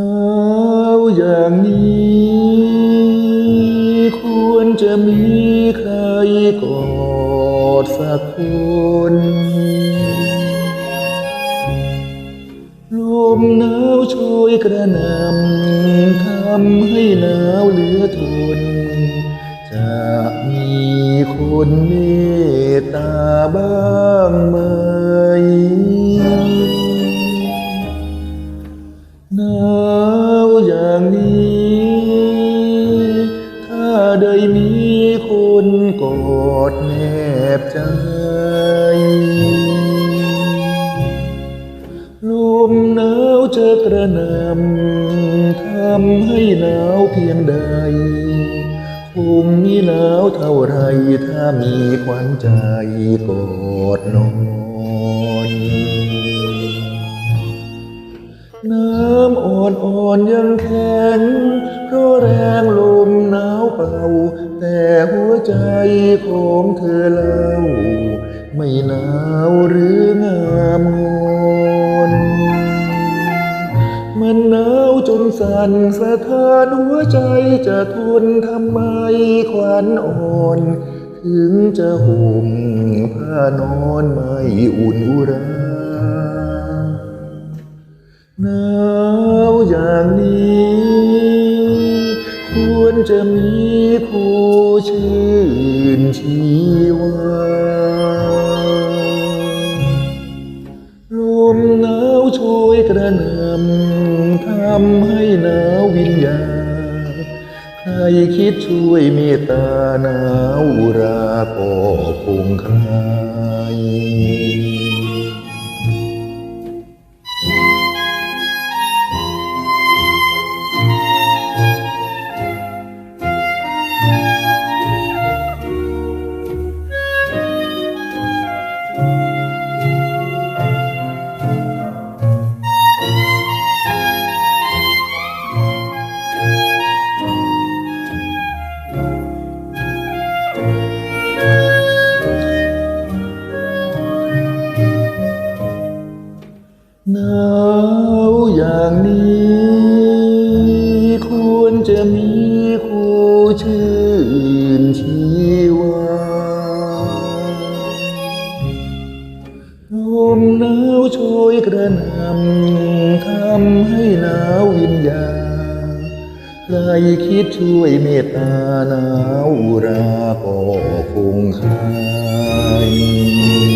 าวอย่างนี้ ควรจะมีใครกอดสักคน ลมหนาวโชยกระหนำทำให้หนาวเหลือทน จะมีคนเมตตาบ้างไหม หนาวอย่างนี้ถ้าได้มีคนกอดแนบใจ ลมหนาวจะกระหนำทำให้หนาวเพียงใด คงมีหนาวเท่าไรถ้ามีขวัญใจกอดนอน งแข็งเพราะแรงลมหนาวเป่า แต่หัวใจของเธอเล่า ไม่หนาวหรืองามงอนมันหนาวจนสั่นสะท้านหัวใจจะทนทำไมขวัญอ่อน ถึงจะห่มผ้านอนไม่อุ่นอุรา จะมีผู้ชื่นชีวาลมหนาวโชยกระหนำทำให้หนาววิญญาใครคิดช่วยเมตตาหนาวราก็คงคลาย ช่วยกระหนำทำให้หนาววิญญาใครคิดช่วยเมตตาหนาวราก็คงคาย